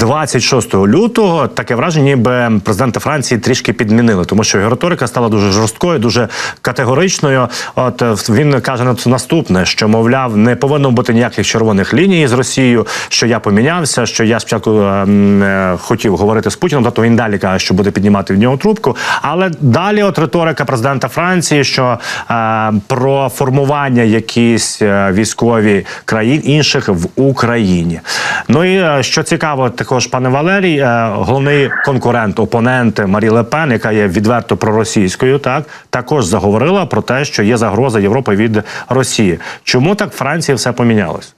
26 лютого таке враження, ніби президента Франції трішки підмінили, тому що його риторика стала дуже жорсткою, дуже категоричною. От е, він каже на- наступне, що мовляв, не повинно бути ніяких червоних ліній з Росією. Що я помінявся, що я спочатку е, е, хотів говорити з Путіном, тобто він далі каже, що буде піднімати від нього трубку. Але далі, от риторика президента Франції, що е, про формування якісь е, військові країн інших в Україні. Ну і що цікаво, також пане Валерій, е, головний конкурент, опонент Марі Лепен, яка є відверто проросійською, так також заговорила про те, що є загроза Європи від Росії. Чому так Франції все помінялось?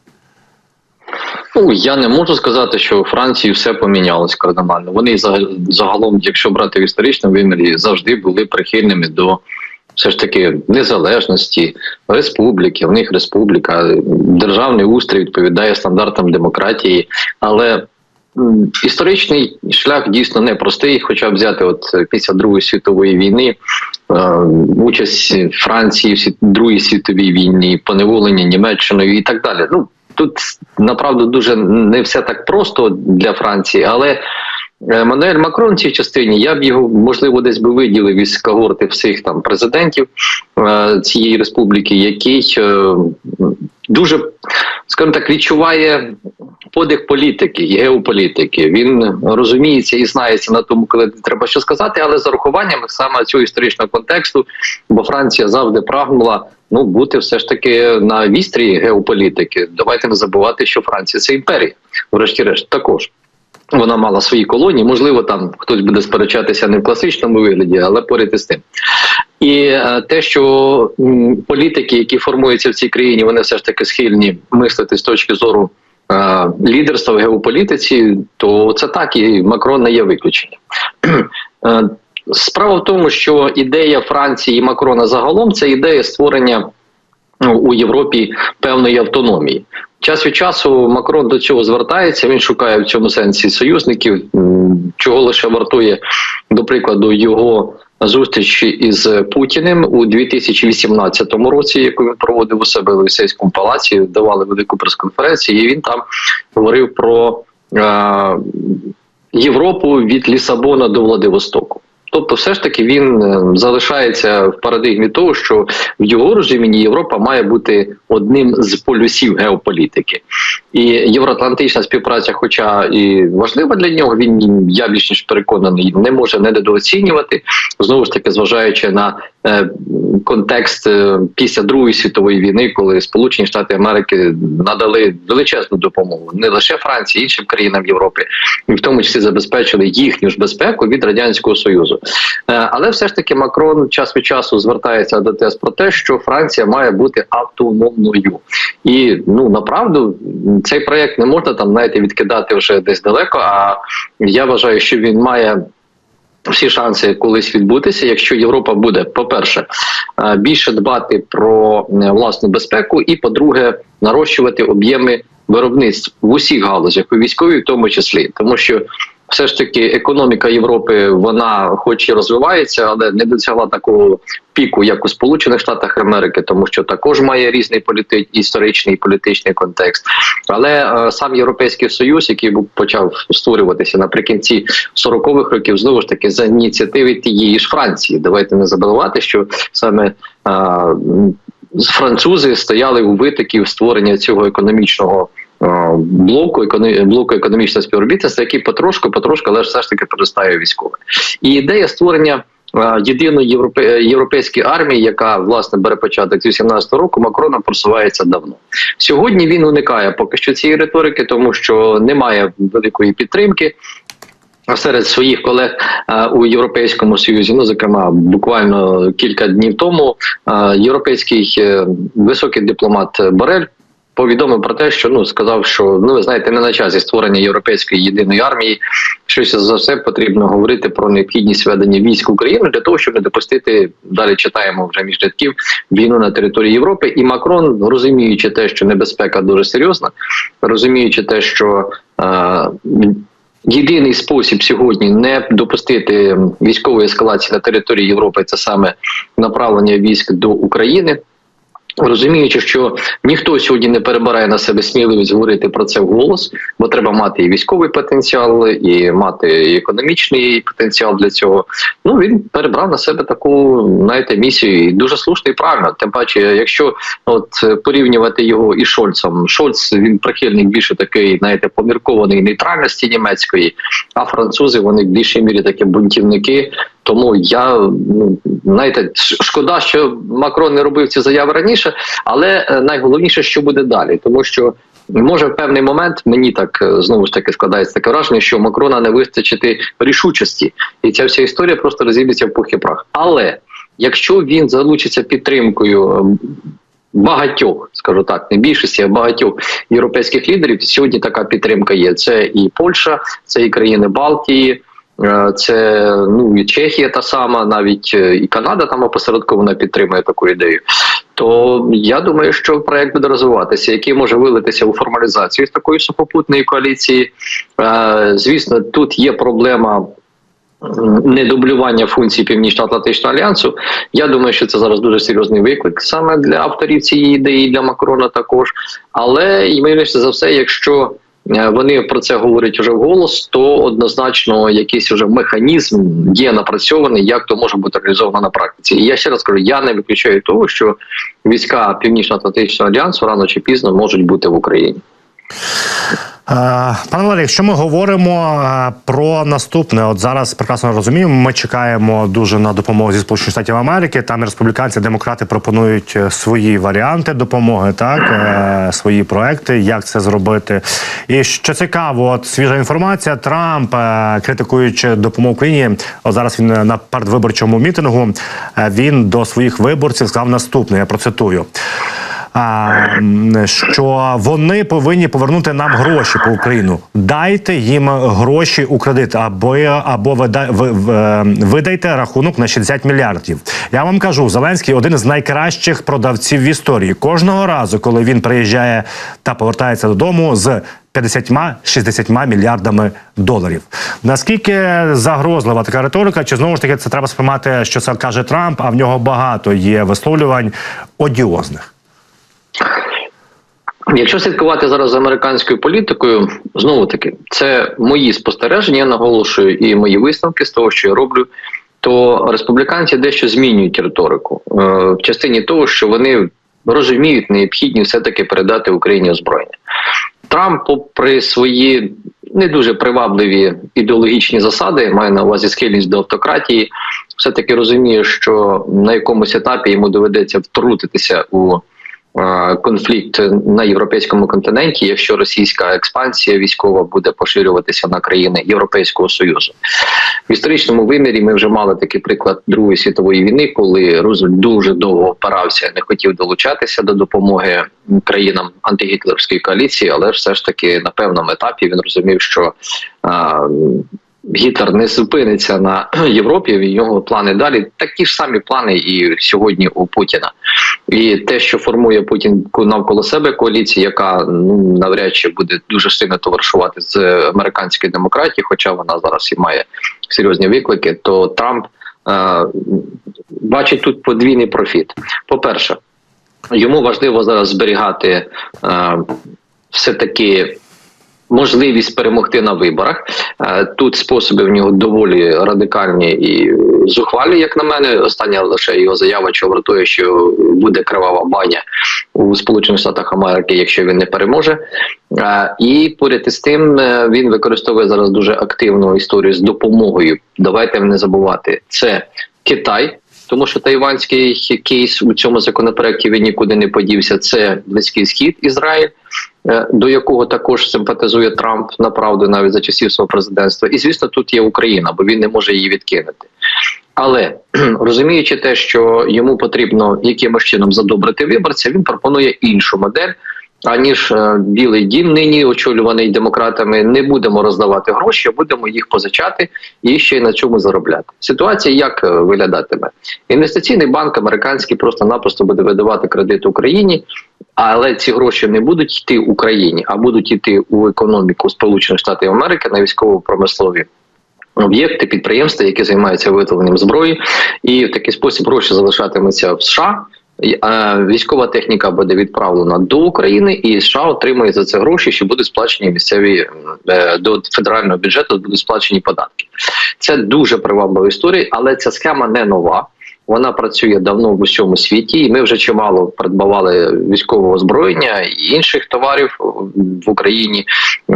Ну я не можу сказати, що у Франції все помінялось кардинально. Вони заг- загалом, якщо брати в історичному вимірі, завжди були прихильними до все ж таки незалежності, республіки. В них республіка, державний устрій відповідає стандартам демократії, але історичний шлях дійсно непростий. Хоча б взяти, от е, після Другої світової війни, е, участь Франції в Другій світовій війні, поневолення Німеччиною і так далі. Ну тут направду дуже не все так просто для Франції, але е, Мануель Макрон в цій частині я б його можливо десь би виділив із когорти всіх там президентів цієї республіки, який дуже скажімо так відчуває подих політики і геополітики. Він розуміється і знається на тому, коли треба що сказати, але з урахуванням саме цього історичного контексту, бо Франція завжди прагнула ну бути все ж таки на вістрі геополітики. Давайте не забувати, що Франція це імперія, врешті-решт, також. Вона мала свої колонії, можливо, там хтось буде сперечатися не в класичному вигляді, але поряд із тим. І е, те, що політики, які формуються в цій країні, вони все ж таки схильні мислити з точки зору е, лідерства в геополітиці, то це так, і Макрон не є виключенням. Е, Справа в тому, що ідея Франції і Макрона загалом це ідея створення ну, у Європі певної автономії. Час від часу Макрон до цього звертається. Він шукає в цьому сенсі союзників, чого лише вартує, до прикладу, його зустріч із Путіним у 2018 році, яку він проводив у себе в Єлисейському палаці, давали велику прес-конференцію, і він там говорив про е, Європу від Лісабона до Владивостоку. Тобто, все ж таки він е, залишається в парадигмі того, що в його розумінні Європа має бути одним з полюсів геополітики, і євроатлантична співпраця, хоча і важлива для нього, він я більш ніж переконаний, не може недооцінювати знову ж таки, зважаючи на е, контекст е, після Другої світової війни, коли Сполучені Штати Америки надали величезну допомогу не лише Франції, іншим країнам Європи, і в тому числі забезпечили їхню ж безпеку від радянського союзу. Е, Але все ж таки Макрон час від часу звертається до тез про те, що Франція має бути автономною, і ну направду цей проект не можна там знаєте, відкидати вже десь далеко. А я вважаю, що він має. Всі шанси колись відбутися, якщо Європа буде, по-перше, е, більше дбати про е, власну безпеку, і по-друге, нарощувати об'єми виробництв в усіх галузях, у військовій, в тому числі, тому що все ж таки економіка Європи вона, хоч і розвивається, але не досягла такого піку, як у Сполучених Штатах Америки, тому що також має різний політи... історичний і політичний контекст. Але е, сам європейський союз, який почав створюватися наприкінці 40-х років, знову ж таки за ініціативи тієї ж Франції. Давайте не забувати, що саме е, французи стояли у витоків створення цього економічного. Е, Блоку блоку економічного співробітництва, який потрошку, потрошку, але ж все ж таки перестає військове. І ідея створення е, єдиної європе, європейської армії, яка власне бере початок з 18 року, Макроном просувається давно. Сьогодні він уникає поки що цієї риторики, тому що немає великої підтримки. Серед своїх колег е, у Європейському Союзі, ну зокрема, буквально кілька днів тому європейський високий дипломат Борель повідомив про те, що ну сказав, що ну ви знаєте, не на часі створення європейської єдиної армії. Щось за все потрібно говорити про необхідність ведення військ України для того, щоб не допустити далі. Читаємо вже між рядків війну на території Європи. І Макрон, розуміючи те, що небезпека дуже серйозна, розуміючи те, що е, Єдиний спосіб сьогодні не допустити військової ескалації на території Європи це саме направлення військ до України. Розуміючи, що ніхто сьогодні не перебирає на себе сміливість говорити про це вголос, бо треба мати і військовий потенціал, і мати і економічний потенціал для цього. Ну він перебрав на себе таку знаєте, місію, і дуже слушно і правильно. Тим паче, якщо от порівнювати його із Шольцем, Шольц він прихильник більше такий, знаєте, поміркований нейтральності німецької, а французи вони в більшій мірі такі бунтівники. Тому я ну знаєте, шкода, що Макрон не робив ці заяви раніше, але е, найголовніше, що буде далі, тому що. Може, в певний момент мені так е, знову ж таки складається таке враження, що Макрона не вистачити рішучості, і ця вся історія просто розіб'ється в пух і прах. Але якщо він залучиться підтримкою ем, багатьох, скажу так, не більшості, а багатьох європейських лідерів, сьогодні така підтримка є. Це і Польща, це і країни Балтії. Е, Це ну і Чехія та сама, навіть е, і Канада там опосередковано підтримує таку ідею. То я думаю, що проект буде розвиватися, який може вилитися у формалізацію з такої сухопутної коаліції. Е, Звісно, тут є проблема. Недублювання функцій Північно-Атлантичного альянсу. Я думаю, що це зараз дуже серйозний виклик саме для авторів цієї ідеї, для Макрона також. Але ймовірніше за все, якщо вони про це говорять уже вголос, то однозначно якийсь уже механізм є напрацьований, як то може бути реалізовано на практиці. І я ще раз кажу, я не виключаю того, що війська Північно-Атлантичного альянсу рано чи пізно можуть бути в Україні. Е, Пане Валерій, якщо ми говоримо е, про наступне, от зараз прекрасно розуміємо, ми чекаємо дуже на допомогу зі Сполучених Штатів Америки. Там республіканці, і демократи пропонують е, свої варіанти допомоги, так свої проекти, як це зробити. І що цікаво, от свіжа інформація. Трамп, критикуючи допомогу Україні, от зараз він на передвиборчому мітингу він до своїх виборців сказав наступне. Я процитую що вони повинні повернути нам гроші по Україну. Дайте їм гроші у кредит, або або ви- видайте рахунок на 60 мільярдів. Я вам кажу, Зеленський один з найкращих продавців в історії. Кожного разу, коли він приїжджає та повертається додому з 50-60 мільярдами доларів. Наскільки загрозлива така риторика? Чи знову ж таки це треба сприймати, що це каже Трамп? А в нього багато є висловлювань одіозних. Якщо слідкувати зараз за американською політикою, знову таки, це мої спостереження, я наголошую, і мої висновки з того, що я роблю. То республіканці дещо змінюють риторику е, в частині того, що вони розуміють необхідність все-таки передати Україні озброєння. Трамп, попри свої не дуже привабливі ідеологічні засади, має на увазі схильність до автократії, все-таки розуміє, що на якомусь етапі йому доведеться втрутитися у конфлікт на європейському континенті, якщо російська експансія військова буде поширюватися на країни Європейського союзу. В історичному вимірі ми вже мали такий приклад Другої світової війни, коли Рузвельт дуже довго опирався, не хотів долучатися до допомоги країнам антигітлерської коаліції, але все ж таки на певному етапі він розумів, що Гітлер не зупиниться на Європі. В нього плани далі такі ж самі плани і сьогодні у Путіна. І те, що формує Путін навколо себе коаліція, яка ну навряд чи буде дуже сильно товаришувати з американської демократії, хоча вона зараз і має серйозні виклики, то Трамп е, бачить тут подвійний профіт. По перше, йому важливо зараз зберігати е, все таки можливість перемогти на виборах. Е, Тут способи в нього доволі радикальні і зухвалі, як на мене. Остання лише його заява, що вартує, що буде кривава баня у Сполучених Штатах Америки, якщо він не переможе. Е, І поряд із тим е, він використовує зараз дуже активну історію з допомогою. Давайте не забувати, це Китай. Тому що тайванський кейс у цьому законопроекті він нікуди не подівся. Це близький схід Ізраїль, до якого також симпатизує Трамп направду навіть за часів свого президентства. І звісно, тут є Україна, бо він не може її відкинути. Але розуміючи те, що йому потрібно якимось чином задобрити виборця, він пропонує іншу модель. Аніж е, Білий Дім нині очолюваний демократами, не будемо роздавати гроші, будемо їх позичати і ще й на цьому заробляти. Ситуація як е, виглядатиме? Інвестиційний банк американський просто-напросто буде видавати кредит Україні, але ці гроші не будуть йти Україні, а будуть йти у економіку Сполучених Штатів Америки на військово-промислові. Об'єкти, підприємства, які займаються виготовленням зброї, і в такий спосіб гроші залишатимуться в США. Е, військова техніка буде відправлена до України, і США отримує за це гроші, що будуть сплачені місцеві е, до федерального бюджету, будуть сплачені податки. Це дуже приваблива історія, але ця схема не нова. Вона працює давно в усьому світі, і ми вже чимало придбавали військового озброєння і інших товарів в Україні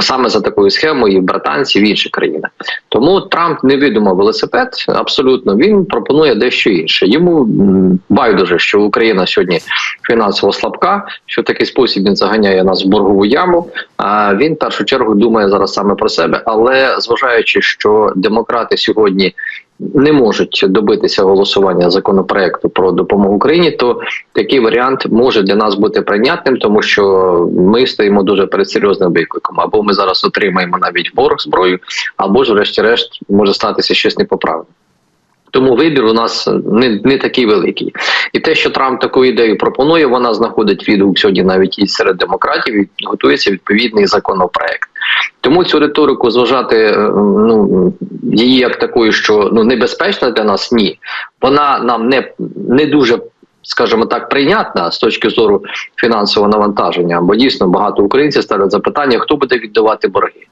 саме за такою схемою і в британці в інших країнах. Тому Трамп не видумав велосипед. Абсолютно він пропонує дещо інше. Йому байдуже, що Україна сьогодні фінансово слабка, що в такий спосіб він заганяє нас в боргову яму. А він в першу чергу думає зараз саме про себе, але зважаючи, що демократи сьогодні не можуть добитися голосування законопроекту про допомогу Україні, то такий варіант може для нас бути прийнятним, тому що ми стоїмо дуже перед серйозним викликом. Або ми зараз отримаємо навіть борг зброю, або ж, врешті-решт, може статися щось непоправне. Тому вибір у нас не, не такий великий. І те, що Трамп таку ідею пропонує, вона знаходить відгук сьогодні навіть і серед демократів, і готується відповідний законопроект. Тому цю риторику зважати е, ну її як такою, що ну небезпечна для нас, ні. Вона нам не, не дуже. Скажімо так, прийнятна з точки зору фінансового навантаження, бо дійсно багато українців ставлять запитання, хто буде віддавати борги.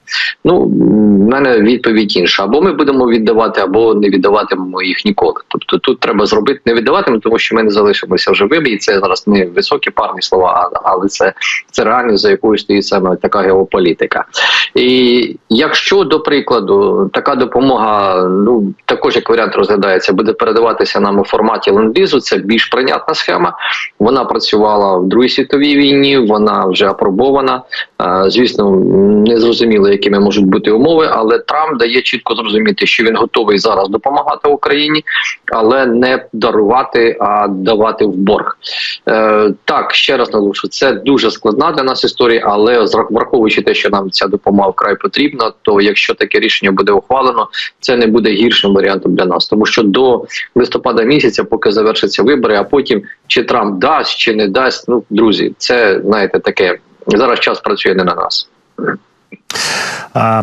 Ну, в мене відповідь інша: або ми будемо віддавати, або не віддаватимемо їх ніколи. Тобто тут треба зробити не віддаватимемо, тому що ми не залишимося живими, і це зараз не високі парні слова, але це, це реальність, за якою стоїть саме така геополітика. І якщо до прикладу така допомога, ну також як варіант розглядається, буде передаватися нам у форматі ленд-лізу, це більш прийнятна схема. Вона працювала в Другій світовій війні, вона вже апробована. Е, Звісно, не зрозуміло, якими можуть бути умови, але Трамп дає чітко зрозуміти, що він готовий зараз допомагати Україні, але не дарувати, а давати в борг. Е, так, ще раз наголошу, це дуже складна для нас історія, але враховуючи те, що нам ця допомога вкрай потрібна, то якщо таке рішення буде ухвалено, це не буде гіршим варіантом для нас, тому що до листопада місяця, поки завершаться вибори, а потім чи Трамп дасть чи не дасть. Ну друзі, це знаєте таке. Зараз час працює не на нас.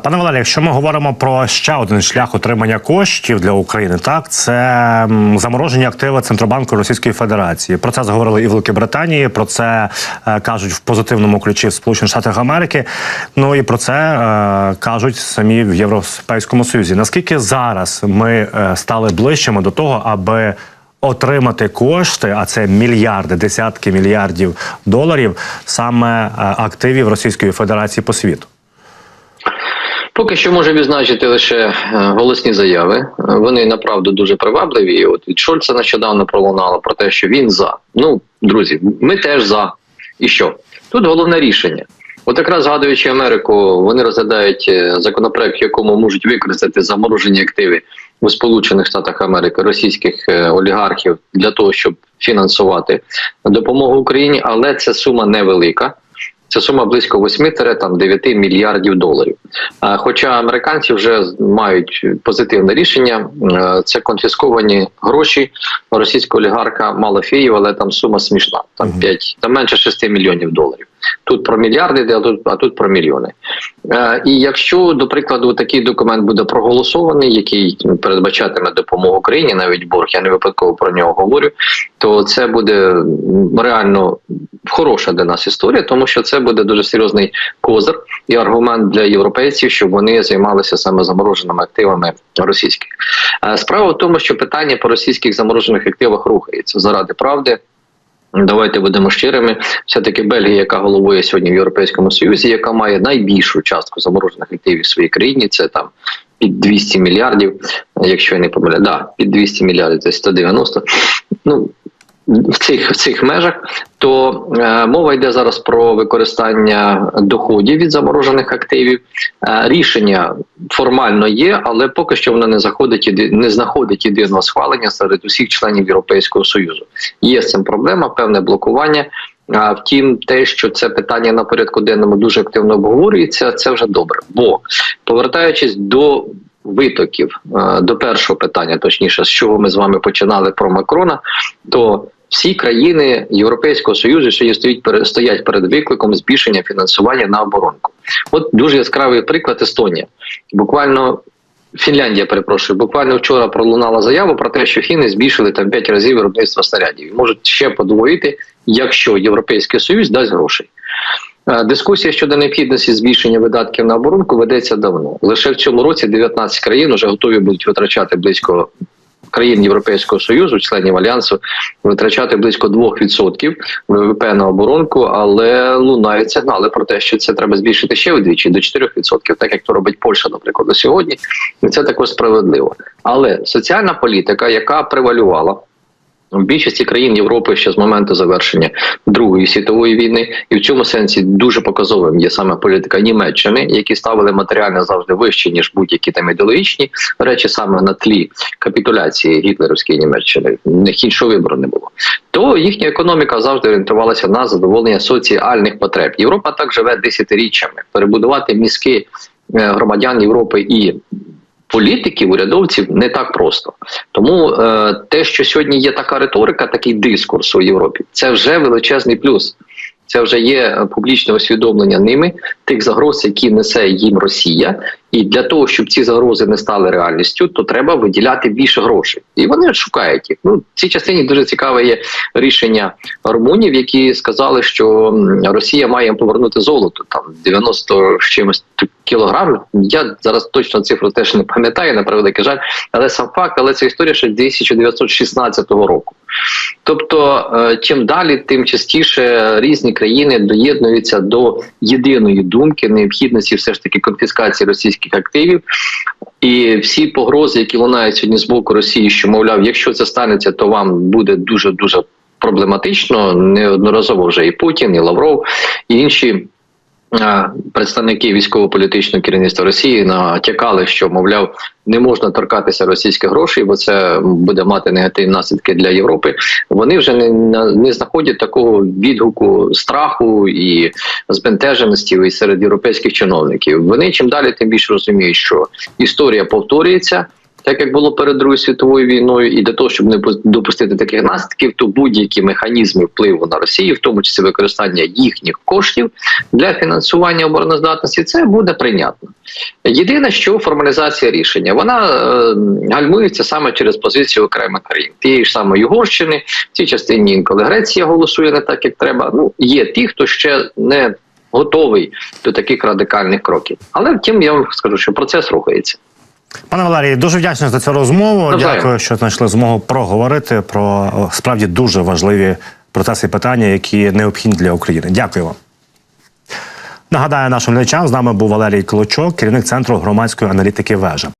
Пане Валерій, якщо ми говоримо про ще один шлях отримання коштів для України, так це м, заморожені активи Центробанку Російської Федерації. Про це заговорили і в Великій Британії. Про це е, кажуть в позитивному ключі в Сполучених Штатах Америки. Ну і про це е, кажуть самі в Європейському Союзі. Наскільки зараз ми е, стали ближчими до того, аби Отримати кошти, а це мільярди, десятки мільярдів доларів, саме е, активів Російської Федерації по світу. Поки що можу відзначити лише е, голосні заяви. Е, Вони направду дуже привабливі. От від Шольца нещодавно пролунало про те, що він за. Ну, друзі, ми теж за. І що? Тут головне рішення. От якраз згадуючи Америку, вони розглядають е, законопроект, в якому можуть використати заморожені активи у Сполучених Штатах Америки російських е, олігархів для того, щоб фінансувати допомогу Україні, але ця сума невелика. Це сума близько 8-9 мільярдів доларів. Хоча американці вже мають позитивне рішення, е, це конфісковані гроші російського олігарха Малафеєва, але там сума смішна. Там 5, там менше 6 мільйонів доларів. Тут про мільярди, йде, а тут, а тут про мільйони. Е, І якщо, до прикладу, такий документ буде проголосований, який передбачатиме допомогу Україні, навіть борг, я не випадково про нього говорю, то це буде реально хороша для нас історія, тому що це буде дуже серйозний козир і аргумент для європейців, щоб вони займалися саме замороженими активами російських. Е, Справа в тому, що питання по російських заморожених активах рухається заради правди. Давайте будемо щирими. Все таки Бельгія, яка головує сьогодні в Європейському Союзі, яка має найбільшу частку заморожених активів в своїй країні, це там під 200 мільярдів, якщо я не помиляю, да, під 200 мільярдів, це 190. Ну в цих в цих межах, то е, мова йде зараз про використання доходів від заморожених активів. Е, рішення формально є, але поки що воно не заходить не знаходить єдиного схвалення серед усіх членів Європейського союзу. Є з цим проблема, певне блокування. А втім, те, що це питання на порядку денному дуже активно обговорюється, це вже добре. Бо повертаючись до витоків, е, до першого питання, точніше, з чого ми з вами починали про Макрона, то всі країни Європейського союзу сьогодні стоять стоять перед викликом збільшення фінансування на оборонку. От дуже яскравий приклад Естонія. Буквально Фінляндія, перепрошую, буквально вчора пролунала заява про те, що фіни збільшили там 5 разів виробництво снарядів можуть ще подвоїти, якщо Європейський Союз дасть грошей. Е, Дискусія щодо необхідності збільшення видатків на оборонку ведеться давно. Лише в цьому році 19 країн вже готові будуть витрачати близько країн Європейського союзу, членів альянсу, витрачати близько 2% ВВП на оборонку, але лунають сигнали про те, що це треба збільшити ще вдвічі до 4%, так як то робить Польща, наприклад, на сьогодні, і це також справедливо. Але соціальна політика, яка превалювала. В більшості країн Європи ще з моменту завершення Другої світової війни, і в цьому сенсі дуже показовим є саме політика Німеччини, які ставили матеріально завжди вище ніж будь-які там ідеологічні речі, саме на тлі капітуляції гітлерівської Німеччини. В них іншого вибору не було. То їхня економіка завжди орієнтувалася на задоволення соціальних потреб. Європа так живе десятиріччями. Перебудувати мізки е, громадян Європи і політиків, урядовців не так просто. Тому е, те, що сьогодні є така риторика, такий дискурс у Європі, це вже величезний плюс. Це вже є е, публічне усвідомлення ними тих загроз, які несе їм Росія. І для того, щоб ці загрози не стали реальністю, то треба виділяти більше грошей. І вони шукають їх. Ну, в цій частині дуже цікаве є рішення румунів, які сказали, що Росія має повернути золото там 90 з чимось кілограмів. Я зараз точно цифру теж не пам'ятаю, на превеликий жаль, але сам факт, але це історія ще 1916 року. Тобто, е, чим далі, тим частіше різні країни доєднуються до єдиної думки необхідності все ж таки конфіскації російських активів. І всі погрози, які лунають сьогодні з боку Росії, що мовляв, якщо це станеться, то вам буде дуже дуже проблематично. Неодноразово вже і Путін, і Лавров, і інші. Е, Представники військово-політичного керівництва Росії натякали, що мовляв не можна торкатися російських грошей, бо це буде мати негативні наслідки для Європи. Вони вже не, не знаходять такого відгуку страху і збентеженості і серед європейських чиновників. Вони чим далі, тим більше розуміють, що історія повторюється. Так як було перед Другою світовою війною, і для того, щоб не пу- допустити таких наслідків, то будь-які механізми впливу на Росію, в тому числі використання їхніх коштів для фінансування обороноздатності, це буде прийнятно. Єдине, що формалізація рішення вона е, гальмується саме через позицію окремих країн. Тієї ж самої Угорщини, в цій частині інколи Греція голосує не так, як треба. Ну є ті, хто ще не готовий до таких радикальних кроків. Але втім, я вам скажу, що процес рухається. Пане Валерій, дуже вдячний за цю розмову. Добре. Дякую, що знайшли змогу проговорити про справді дуже важливі процеси і питання, які необхідні для України. Дякую вам. Нагадаю нашим глядачам, з нами був Валерій Клочок, керівник центру громадської аналітики Вежа.